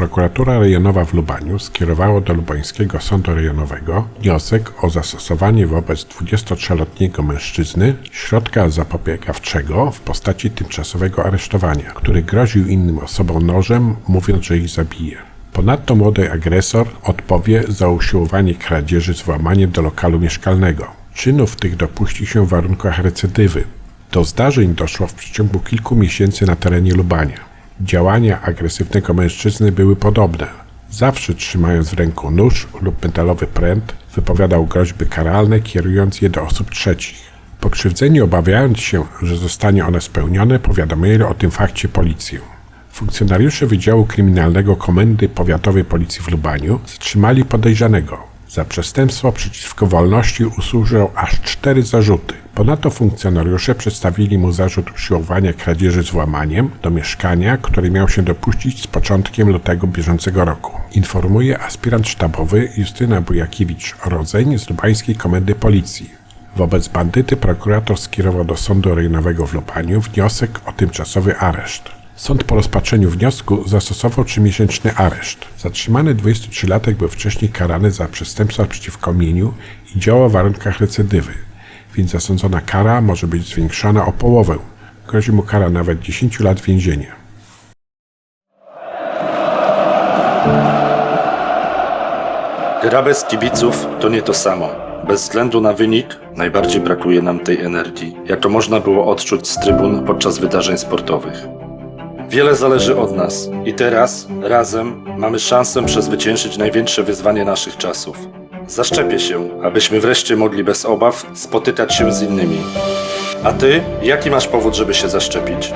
Prokuratura Rejonowa w Lubaniu skierowała do Lubańskiego Sądu Rejonowego wniosek o zastosowanie wobec 23-letniego mężczyzny środka zapobiegawczego w postaci tymczasowego aresztowania, który groził innym osobom nożem, mówiąc, że ich zabije. Ponadto młody agresor odpowie za usiłowanie kradzieży z włamaniem do lokalu mieszkalnego. Czynów tych dopuści się w warunkach recydywy. Do zdarzeń doszło w przeciągu kilku miesięcy na terenie Lubania. Działania agresywnego mężczyzny były podobne. Zawsze trzymając w ręku nóż lub metalowy pręt, wypowiadał groźby karalne, kierując je do osób trzecich. Pokrzywdzeni, obawiając się, że zostanie one spełnione, powiadomili o tym fakcie policję. Funkcjonariusze Wydziału Kryminalnego Komendy Powiatowej Policji w Lubaniu zatrzymali podejrzanego. Za przestępstwo przeciwko wolności usłyszał aż cztery zarzuty. Ponadto funkcjonariusze przedstawili mu zarzut usiłowania kradzieży z włamaniem do mieszkania, który miał się dopuścić z początkiem lutego bieżącego roku. Informuje aspirant sztabowy Justyna Bujakiewicz-Rodzeń z Lubańskiej Komendy Policji. Wobec bandyty prokurator skierował do Sądu Rejonowego w Lubaniu wniosek o tymczasowy areszt. Sąd po rozpatrzeniu wniosku zastosował trzymiesięczny areszt. Zatrzymany 23-latek był wcześniej karany za przestępstwa przeciwko mieniu i działał w warunkach recydywy, więc zasądzona kara może być zwiększona o połowę. Grozi mu kara nawet 10 lat więzienia. Gra bez kibiców to nie to samo. Bez względu na wynik, najbardziej brakuje nam tej energii, jak to można było odczuć z trybun podczas wydarzeń sportowych. Wiele zależy od nas i teraz, razem, mamy szansę przezwyciężyć największe wyzwanie naszych czasów. Zaszczepię się, abyśmy wreszcie mogli bez obaw spotykać się z innymi. A ty, jaki masz powód, żeby się zaszczepić?